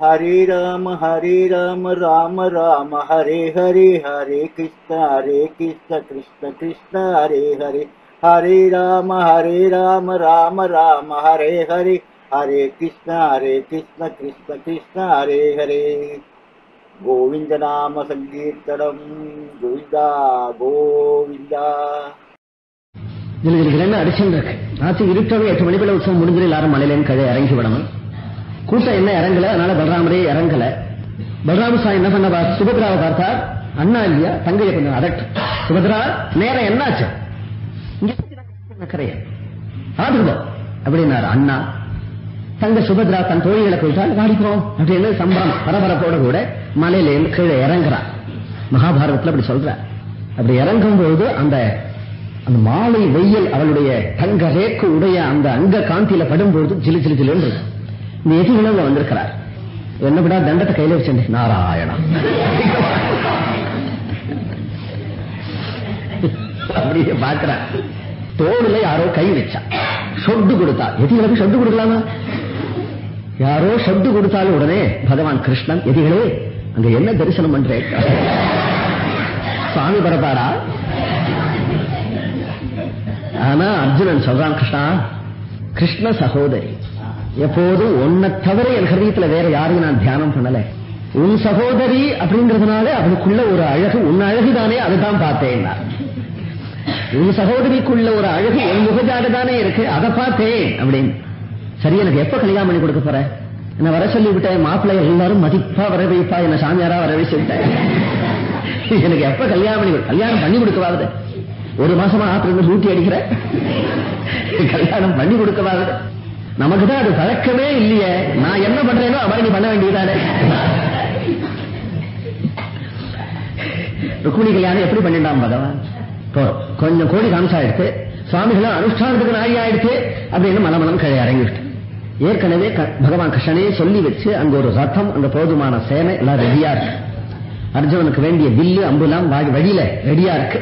ஹரே ராம ஹரே ராம ராம ராம ஹரே ஹரே ஹரே கிருஷ்ண ஹரே கிருஷ்ண கிருஷ்ண கிருஷ்ண ஹரே ஹரே. ஹரே ராம ஹரே ராம ராம ராம ஹரே ஹரே. ஹரே கிருஷ்ண ஹரே கிருஷ்ண கிருஷ்ண கிருஷ்ண ஹரே ஹரே. கோவிந்த நாம சங்கீர்த்தனம். கோவிந்தா கோவிந்தா. ஜிலுஜிலுன்னு அடிச்சுட்டு அடிச்சுருக்கு ராத்திரி இருட்டவே எட்டு மணிக்குள்ள உற்சவம் முடிஞ்சு எல்லாரும் மலையிலேன்னு கதை இறங்கி விடணும் கூட்டம் என்ன இறங்கல? அதனால பலராமரே இறங்கல. பலராம சாமி என்ன பண்ண சுபத்ராவை பார்த்தார். அண்ணா இல்லையா? தங்கையை கொஞ்சம் அதட்டு. சுபத்ரா நேரம் என்னாச்சு? இங்க அப்படின்னாரு அண்ணா. தங்க சுபத்ரா தன் தோழிகளை போயிட்டால் வாடிக்கிறோம். அப்படின்னு சம்பரம் பரபரப்போட கூட மலையில கீழே இறங்குறான் மகாபாரதத்துல அப்படி சொல்ற அப்படி இறங்கும் போது அந்த அந்த மாலை வெயில் அவளுடைய தங்க ரேக்கு உடைய அந்த அங்க காந்தியில படும்பொழுது ஜிலு ஜிலு ஜிலுன்னு இருக்கு. இந்த வந்திருக்கிறார் என்ன விடா தண்டத்தை கையில வச்சு நாராயணா அப்படியே பாக்குறான் தோடுல யாரோ கை வச்சா சொட்டு கொடுத்தா எதிகளுக்கு சொட்டு கொடுக்கலாமா யாரோ சொட்டு கொடுத்தாலும் உடனே பகவான் கிருஷ்ணன் எதிகளே அங்க என்ன தரிசனம் பண்றேன் சுவாமி பரப்பாரா ஆனா அர்ஜுனன் சொல்றான் கிருஷ்ணா கிருஷ்ண சகோதரி எப்போதும் உன்னை தவிர என் ஹரியத்துல வேற யாரையும் நான் தியானம் பண்ணல. உன் சகோதரி அப்படிங்கறதுனால அவனுக்குள்ள ஒரு அழகு உன் அழகுதானே அதுதான் பார்த்தேன் உன் சகோதரிக்குள்ள ஒரு அழகு என் முகஜாடு தானே இருக்கு அதை பார்த்தேன் அப்படின்னு. சரி எனக்கு எப்ப கல்யாணம் பண்ணி கொடுக்க போற? என்ன வர சொல்லிவிட்டேன் மாப்பிள்ளை எல்லாரும் மதிப்பா வர வைப்பா என்ன சாமியாரா வர வச்சு எனக்கு எப்ப கல்யாணம் பண்ணி கல்யாணம் பண்ணி கொடுக்கவாது ஒரு மாசமா ஆத்திரம் ஊட்டி அடிக்கிற? கல்யாணம் பண்ணி கொடுக்கவாது நமக்கு தான் அது பழக்கமே இல்லையே. நான் என்ன பண்றேனோ அவரை நீ பண்ண வேண்டியதானே ருக்மிணி கல்யாணம் எப்படி பண்ணிட்டான் பகவான்? போறோம் கொஞ்சம் கோடி காமிச்சா எடுத்து சுவாமிகளும் அனுஷ்டானத்துக்கு நாய் ஆயிடுச்சு அப்படின்னு மனமனம் கழை இறங்கிவிட்டு. ஏற்கனவே க- பகவான் கிருஷ்ணனே சொல்லி வச்சு அங்க ஒரு ரத்தம் அந்த போதுமான சேனை எல்லாம் ரெடியா இருக்கு. அர்ஜுனனுக்கு வேண்டிய வில்லு அம்புலாம் வழியில ரெடியா இருக்கு.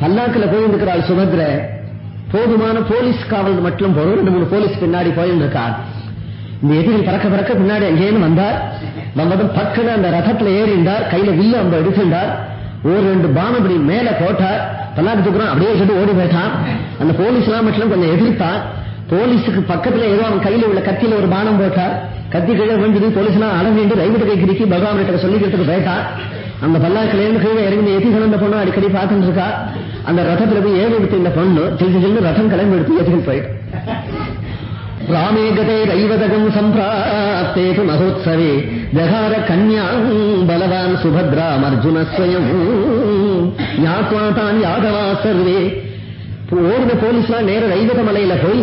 பல்லாக்குல போயிருக்கிறாள் சுபத்ர. போதுமான போலீஸ் காவல் மட்டும் போறோம் ரெண்டு மூணு போலீஸ் பின்னாடி போயிருக்கார் இந்த எதிரில் பறக்க பறக்க பின்னாடி அங்கேயும் வந்தார். வந்ததும் பக்கத்துல அந்த ரதத்துல ஏறிண்டார் கையில வில்லு அம்ப எடுத்துட்டார் ஒரு ரெண்டு பானபடி மேல போட்டார். பல்லாக்கு தூக்குறோம் அப்படியே சொல்லிட்டு ஓடி போயிட்டான். அந்த போலீஸ் எல்லாம் மட்டும் கொஞ்சம் எதிர்த்தான். போலீஸுக்கு பக்கத்துல ஏதோ அவன் கையில உள்ள கத்தியில ஒரு பானம் போட்டார். கத்தி கீழே விழுந்தது. போலீஸ் எல்லாம் அடங்கிட்டு ரைவிட்டு கை கிரிக்கி பகவான் சொல்லிக்கிறதுக்கு போயிட்டான் அந்த பல்லாக்கிலேருந்து கீழே இறங்கி எதிகள் அந்த பொண்ணு அடிக்கடி பார்த்துட்டு இருக்கா. அந்த ரதத்துல போய் ஏறி எடுத்து இந்த பொண்ணு சில்லு சில்லு ரதம் கிளம்பி எடுத்து எதிர்கள் போயிட்டு. ராமேகதே ரைவதகம் சம்பிராப்தே மகோத்சவே ஜகார கன்யாம் பலவான் சுபத்ராம் அர்ஜுன ஸ்வயம். ஞாத்வா தான் யாதவா சர்வே. ஓடுன போலீஸ்லாம் நேர ரைவத மலையில போய்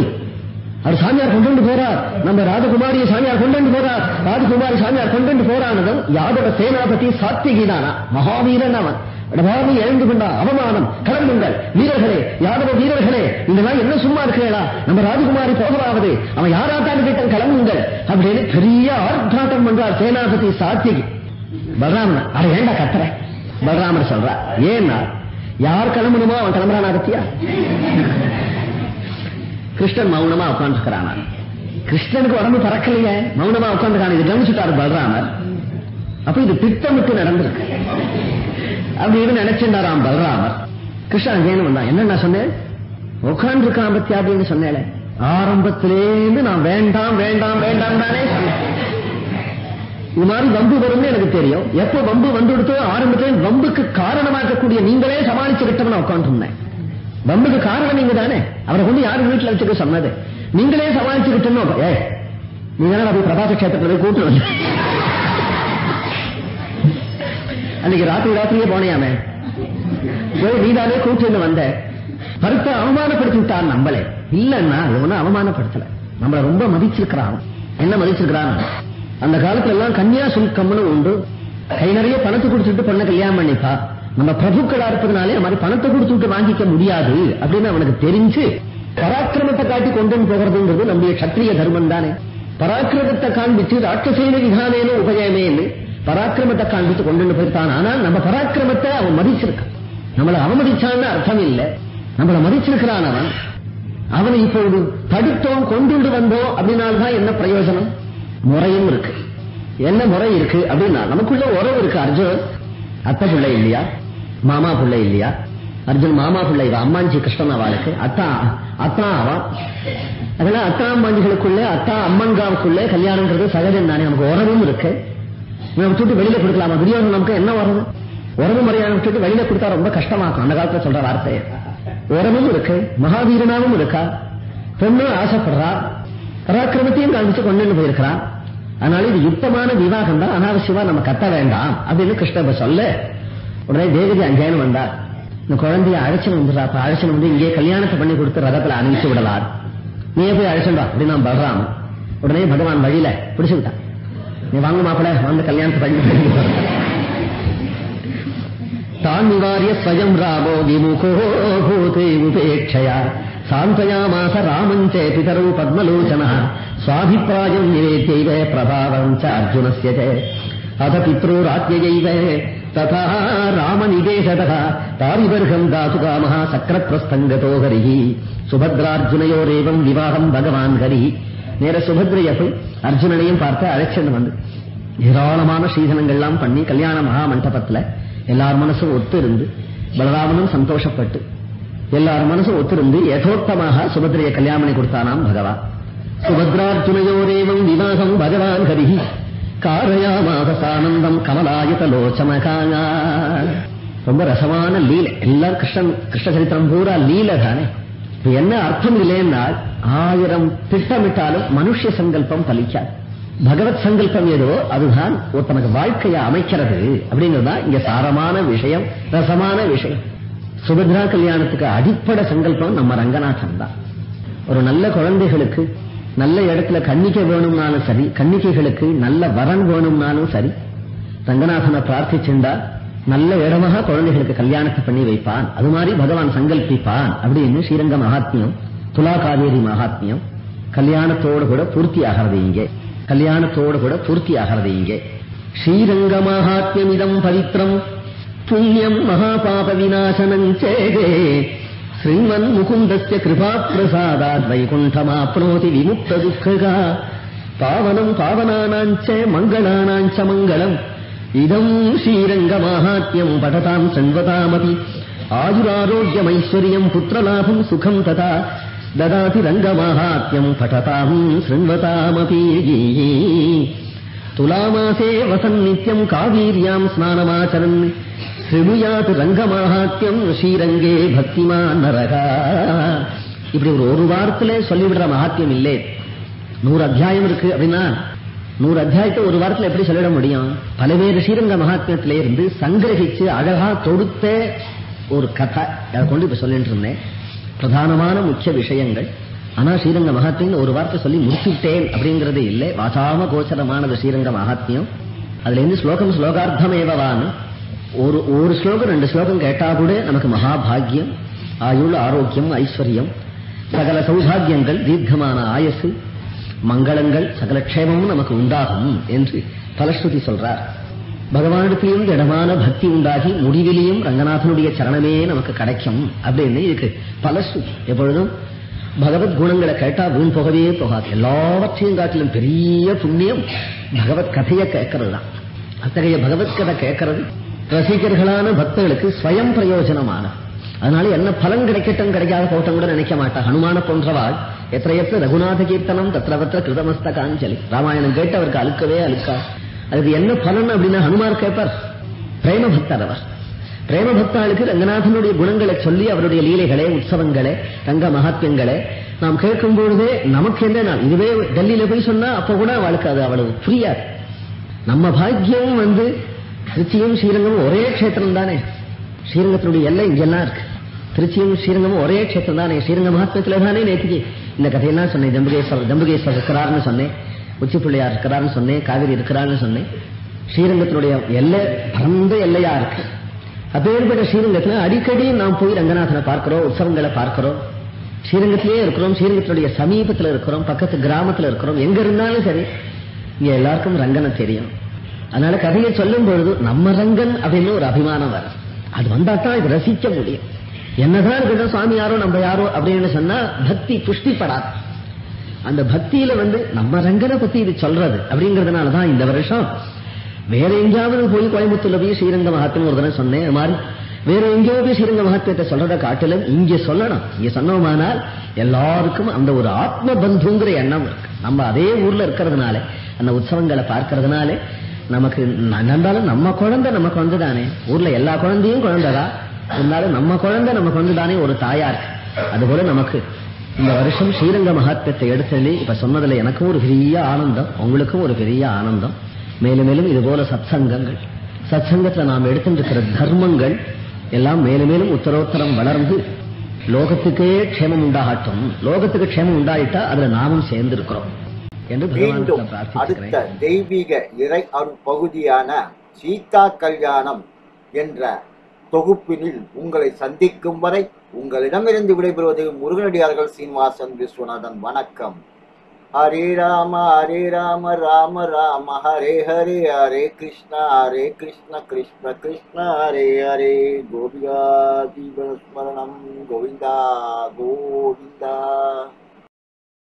அவர் சாமியார் கொண்டு போறார். நம்ம ராஜகுமாரிய சாமியார் கொண்டு போறார். ராஜகுமாரி சாமியார் கொண்டு போறானதும் யாதவ சேனாபதி சாத்திகிதானா மகாவீரன் அவன். பாவி எழுந்து கொண்டா அவமானம். கிளம்புங்கள் வீரர்களே யாதவ வீரர்களே இதெல்லாம் என்ன சும்மா இருக்கிறீங்களா நம்ம ராஜகுமாரி போகலாவது. அவன் யாராத்தான் கிட்ட கிளம்புங்கள் அப்படின்னு பெரிய ஆர்ப்பாட்டம் பண்றார் சேனாபதி சாத்திகி பலராமன். அதை ஏண்டா கத்துற? பலராமர் சொல்றா ஏன்னா யார் கிளம்பணுமோ அவன் கிளம்புறான் அகத்தியா? கிருஷ்ணன் மௌனமா உட்காந்துக்கிறான் கிருஷ்ணனுக்கு உடம்பு பறக்கலையே. மௌனமா உட்காந்துக்கான இது கவனிச்சுட்டாரு பலராமர் அப்ப இது திட்டமிட்டு நடந்திருக்கு. அப்படின்னு நினைச்சிருந்தாராம் பலராமர். கிருஷ்ணன் அங்கேன்னு வந்தான். என்ன நான் சொன்னேன்? உட்கார்ந்து இருக்கான் பத்தி அப்படின்னு சொன்னேன் ஆரம்பத்திலேருந்து நான் வேண்டாம் வேண்டாம் வேண்டாம் தானே. இது மாதிரி வம்பு வரும்னு எனக்கு தெரியும். எப்போ வம்பு வந்து கொடுத்தோ ஆரம்பத்திலே வம்புக்கு காரணமாக்கக்கூடிய நீங்களே சமாளிச்சுக்கிட்டோம் நான் உட்காந்துருந்தேன் வம்புக்கு காரணம் நீங்க தானே. அவரை கொண்டு யாரும் வீட்டுல வச்சுக்க சொன்னது? நீங்களே சமாளிச்சுக்கிட்டோம் ஏ நீங்க அப்படி போய் பிரபாச கஷேத்திரத்துல கூட்டு வந்து? அன்னைக்கு ராத்திரி ராத்திரியே போனையாமே. போய் நீதானே கூட்டு வந்த. பருத்த அவமானப்படுத்தி விட்டான் நம்மளே இல்லன்னா அது ஒண்ணும் அவமானப்படுத்தல. நம்மள ரொம்ப மதிச்சிருக்கிறான். என்ன மதிச்சிருக்கிறான்? அந்த காலத்துல எல்லாம் கன்னியா சுல்கம்னு உண்டு. கை நிறைய பணத்தை குடிச்சிட்டு பொண்ணை கல்யாணம் பண்ணிப்பா. நம்ம பிரபுக்களா இருப்பதுனாலே மாதிரி பணத்தை கொடுத்துட்டு வாங்கிக்க முடியாது அப்படின்னு அவனுக்கு தெரிஞ்சு பராக்கிரமத்தை காட்டி கொண்டு போகிறதுங்கிறது நம்முடைய சத்திரிய தர்மம் தானே பராக்கிரமத்தை காண்பிச்சு ராட்சசேன விதானேன்னு உபயமேன்னு பராக்கிரமத்தை காண்பித்து கொண்டு போயிருக்கான் ஆனால் நம்ம பராக்கிரமத்தை அவன் மதிச்சிருக்கான். நம்மளை அவமதிச்சான்னு அர்த்தம் இல்லை. நம்மளை மதிச்சிருக்கிறான் அவன். அவனை இப்பொழுது தடுத்தோம் கொண்டு வந்தோம் அப்படின்னால்தான் என்ன பிரயோஜனம்? முறையும் இருக்கு. என்ன முறை இருக்கு அப்படின்னா நமக்குள்ள உறவு இருக்கு அர்ஜுன். அத்தை பிள்ளை இல்லையா? மாமா பிள்ளை இல்லையா? அர்ஜுன் மாமா பிள்ளை இவ அம்மாஞ்சி கிருஷ்ணன் அவளுக்கு அத்தா அத்தா அவன் அதெல்லாம் அத்தா அம்மாஞ்சிகளுக்குள்ள அத்தா அம்மன்காவுக்குள்ள கல்யாணங்கிறது சகஜம் தானே நமக்கு உறவும் இருக்கு. விட்டுட்டு வெளியில கொடுக்கலாமா? துரியோதனன் நமக்கு என்ன வருது உறவு முறையான விட்டுட்டு வெளியில கொடுத்தா ரொம்ப கஷ்டமாக்கும். அந்த காலத்துல சொல்ற வார்த்தையை உறவும் இருக்கு மகாவீரனாவும் இருக்கா? பொண்ணு ஆசைப்படுறா பராக்கிரமத்தையும் காண்பிச்சு கொண்டு போயிருக்கிறான் அதனால இது யுத்தமான விவாகம் தான். அனாவசியமா நம்ம கத்த வேண்டாம். அப்படின்னு கிருஷ்ண சொல்ல. உடனே தேவதி அங்கேன்னு வந்தார். இந்த குழந்தைய அழைச்சன் வந்துடுறா அப்ப அழைச்சன் வந்து இங்கே கல்யாணத்தை பண்ணி கொடுத்து ரதத்துல அனுப்பிச்சு விடலாம். நீயே போய் அழைச்சண்டா அப்படின்னு நான் பலராம் உடனே பகவான் வழியில பிடிச்சு விட்டான். வாங்க மாப்பிள வந்து கல்யாணத்தை பண்ணி தான் நிவாரிய ஸ்வயம் ராமோ விமுகோ பூதே உபேட்சயா சாந்தயாமாச ராமஞ்சே பிதரவு பத்மலோச்சன சுவாபிப்பிராயம் நிவேத்தியைவ பிரபாவம் ச அர்ஜுனஸ்ய ச அத பித்ரோராத்யைவ ததா ராமநிதேசதः தாரிவர்கம் தாது காமः சக்கரப்பிரஸ்தங்கதோ ஹரிः சுபத்ரார்ஜுனயோரேவம் விவாகம் பகவான் ஹரிः நேர சுபத்ரைய போய் அர்ஜுனனையும் பார்த்து அழைச்சன்னு வந்து ஏராளமான ஸ்ரீதனங்கள்லாம் பண்ணி கல்யாண மகா மண்டபத்துல எல்லார் மனசும் ஒத்து இருந்து பலராமனும் சந்தோஷப்பட்டு எல்லார் மனசும் ஒத்திருந்து யதோத்தமாக சுபத்ரைய கல்யாணம் கொடுத்தானாம் பகவான் சுபத்ரார்ஜுனயோரேவம் விவாகம் பகவான் ஹரிஹி காரயாமாதசானந்தம் கமலாயத லோச்சமகாயா ரொம்ப ரசமான லீல. எல்லாம் கிருஷ்ணன் கிருஷ்ண சரித்திரம் பூரா லீல தானே. என்ன அர்த்தம் இல்லைன்னால் ஆயிரம் திட்டமிட்டாலும் மனுஷ சங்கல்பம் பலிக்காது. பகவத் சங்கல்பம் ஏதோ அதுதான் ஒருத்தனுக்கு வாழ்க்கையை அமைக்கிறது அப்படிங்கிறதுதான் இங்க சாரமான விஷயம் ரசமான விஷயம். சுபத்ரா கல்யாணத்துக்கு அடிப்படை சங்கல்பம் நம்ம ரங்கநாதன் தான். ஒரு நல்ல குழந்தைகளுக்கு நல்ல இடத்துல கன்னிக்கை வேணும்னாலும் சரி கன்னிக்கைகளுக்கு நல்ல வரன் வேணும்னாலும் சரி ரங்கநாதனை பிரார்த்திச்சுண்டா நல்ல இடமாக குழந்தைகளுக்கு கல்யாணத்தை பண்ணி வைப்பான். அது மாதிரி பகவான் சங்கல்பிப்பான் அப்படின்னு ஸ்ரீரங்க மகாத்மியம் துலா காவேரி மகாத்மியம் கல்யாணத்தோடு கூட பூர்த்தி ஆகிறது இங்கே. கல்யாணத்தோடு கூட பூர்த்தி ஆகிறது இங்கே. ஸ்ரீரங்க மகாத்மியமிதம் பவித்ரம். புண்ணியம் மகாபாப விநாசனம் சேதே ஸ்ரீமன் முகுந்தஸ்ய கிருபா பிரசாதாத் வைகுண்டமாப்னோதி விமுக்த துக்ககா பாவனம் பாவனானாஞ்ச மங்களானாஞ்ச மங்களம். இதம் ஸ்ரீரங்க மாஹாத்யம் படதாம் சண்வதாமதி ஆயுராரோக்கியமைஸ்வரியம் புத்திரலாபம் சுகம் ததா ததாதி ரங்கமாஹாத்யம் படதாம் சண்வதாமதி துலாமாசே வசன் நித்யம் காவீர்யாம் ஸ்நானமாச்சரன் ஸ்ருணுயாத் ரங்கமாஹாத்யம் ஸ்ரீரங்கே பக்திமான் நரகா இப்படி ஒரு ஒரு வாரத்திலே சொல்லிவிடுற மகாத்தியம் இல்லை। நூறு அத்தியாயம் இருக்கு அப்படின்னா நூறு அத்தியாயத்தை ஒரு வாரத்துல எப்படி சொல்லிட முடியும்? பல்வேறு ஸ்ரீரங்க மகாத்மியத்திலே இருந்து சங்கிரகிச்சு அழகா தொடுத்த ஒரு கதை. அதை கொண்டு இப்ப சொல்லிட்டு இருந்தேன். பிரதானமான முக்கிய விஷயங்கள். ஆனா ஸ்ரீரங்க மகாத்மியம் ஒரு வார்த்தை சொல்லி முடிச்சுட்டேன் அப்படிங்கறது இல்லை. வாசாம கோச்சரமானது ஸ்ரீரங்க மகாத்மியம். அதுல இருந்து ஸ்லோகம் ஸ்லோகார்த்தமேவான்னு ஒரு ஒரு ஸ்லோகம் ரெண்டு ஸ்லோகம் கேட்டா கூட நமக்கு மகாபாகியம் ஆயுள் ஆரோக்கியம் ஐஸ்வர்யம் சகல சௌபாகியங்கள் தீர்க்கமான ஆயசு மங்களங்கள் சகல க்ஷேமமும் நமக்கு உண்டாகும் என்று பலஸ்ருதி சொல்றார். பகவானிடத்திலும் திடமான பக்தி உண்டாகி முடிவிலையும் ரங்கநாதனுடைய சரணமே நமக்கு கிடைக்கும் அப்படின்னு இதுக்கு பலஸ்ருதி. எப்பொழுதும் பகவத் குணங்களை கேட்டா வீண் போகவே போகாது. எல்லாவற்றையும் காட்டிலும் பெரிய புண்ணியம் பகவத் கதையை கேட்கறது தான் அத்தகைய பகவத் கதை கேட்கறது ரசிகர்களான பக்தர்களுக்கு ஸ்வயம் பிரயோஜனமான. அதனால என்ன பலன் கிடைக்கட்டும் கிடைக்காத போட்டம் கூட நினைக்க மாட்டா. ஹனுமான போன்றவாள் எத்த எத்த ரகுநாத கீர்த்தனம் தத்திரவத்திர கிருதமஸ்தகாஞ்சலி. ராமாயணம் கேட்டு அவருக்கு அழுக்கவே அழுக்கா. அதுக்கு என்ன பலன் அப்படின்னா ஹனுமார் கேட்பார் பிரேம பக்தர் அவர். பிரேம பக்தாளுக்கு ரங்கநாதனுடைய குணங்களை சொல்லி அவருடைய லீலைகளே உற்சவங்களே ரங்க மகாத்மியங்களே நாம் கேட்கும் பொழுதே நமக்கு என்ன நாள்? இதுவே டெல்லியில போய் சொன்னா அப்ப கூட அவளுக்கு அது அவ்வளவு புரியாது. நம்ம பாக்கியம் வந்து திருச்சியும் ஸ்ரீரங்கமும் ஒரே கஷேத்திரம் தானே. ஸ்ரீரங்கத்தினுடைய எல்லை இங்கெல்லாம் இருக்கு. திருச்சியும் ஸ்ரீரங்கமும் ஒரே கஷேத்திரம் தானே. ஸ்ரீரங்க மகாத்மத்துல தானே நேற்றுக்கு இந்த கதையெல்லாம் சொன்னேன். ஜம்புகேஸ்வரர் ஜம்புகேஸ்வரர் இருக்கிறார்னு சொன்னேன். உச்சி பிள்ளையார் இருக்கிறார்னு சொன்னேன். காவிரி இருக்கிறாருன்னு சொன்னேன். ஸ்ரீரங்கத்தினுடைய எல்லை பரந்த எல்லையா இருக்கு. அப்பேற்பட்ட ஸ்ரீரங்கத்துல அடிக்கடி நாம் போய் ரங்கநாதனை பார்க்கிறோம் உற்சவங்களை பார்க்கிறோம். ஸ்ரீரங்கத்திலேயே இருக்கிறோம் ஸ்ரீரங்கத்தினுடைய சமீபத்துல இருக்கிறோம் பக்கத்து கிராமத்துல இருக்கிறோம். எங்க இருந்தாலும் சரி இங்க எல்லாருக்கும் ரங்கனை தெரியும். அதனால கதையை சொல்லும் பொழுது நம்ம ரங்கன் அப்படின்னு ஒரு அபிமானம் வரும். அது வந்தா தான் இது ரசிக்க முடியும். என்னதான் இருக்கட்டும் சுவாமி யாரோ நம்ம யாரோ அப்படின்னு சொன்னா பக்தி புஷ்டிப்படாது. அந்த பக்தியில வந்து நம்ம ரங்கனை பத்தி இது சொல்றது அப்படிங்கறதுனால தான் இந்த வருஷம். வேற எங்கேயாவது போய் கோயம்புத்தூர்ல போய் ஸ்ரீரங்க மகாத்மன் ஒரு தடவை சொன்னேன். மாதிரி வேற எங்கேயோ போய் ஸ்ரீரங்க மகாத்மத்தை சொல்றத காட்டிலும் இங்க சொல்லணும். இங்க சொன்னோமானால் எல்லாருக்கும் அந்த ஒரு ஆத்ம பந்துங்கிற எண்ணம் இருக்கு. நம்ம அதே ஊர்ல இருக்கிறதுனால அந்த உற்சவங்களை பார்க்கறதுனால நமக்கு நந்தாலும் நம்ம குழந்தை நம்ம குழந்தை தானே ஊர்ல எல்லா குழந்தையும் குழந்தைதான். இருந்தாலும் நம்ம குழந்தை நம்ம குழந்தை தானே ஒரு தாயா இருக்கு அதுபோல நமக்கு இந்த வருஷம் ஸ்ரீரங்க மகாத்மத்தை எடுத்தது இப்ப சொன்னதுல எனக்கும் ஒரு பெரிய ஆனந்தம் உங்களுக்கும் ஒரு பெரிய ஆனந்தம். மேலும் மேலும் இது போல சத்சங்கங்கள். சத்சங்கத்துல நாம் எடுத்துட்டு தர்மங்கள் எல்லாம் மேலும் மேலும் உத்தரோத்தரம் வளர்ந்து லோகத்துக்கே க்ஷேமம் உண்டாகட்டும். லோகத்துக்கு க்ஷேமம் உண்டாயிட்டா அதுல நாமும் சேர்ந்து இருக்கிறோம் என்று அடுத்த தெய்வீக இறை அருள் பகுதியான சீதா கல்யாணம் என்ற தொகுப்பினில் உங்களை சந்திக்கும் வரை உங்களிடமிருந்து விடைபெறுவது முருகனடியார்கள் சீனிவாசன் விஸ்வநாதன். வணக்கம். ஹரே ராம ஹரே ராம ராம ராம ஹரே ஹரே ஹரே கிருஷ்ணா ஹரே கிருஷ்ண கிருஷ்ண கிருஷ்ண ஹரே ஹரே. கோபிகா தீபஸ்மரணம் கோவிந்தா கோவிந்தா.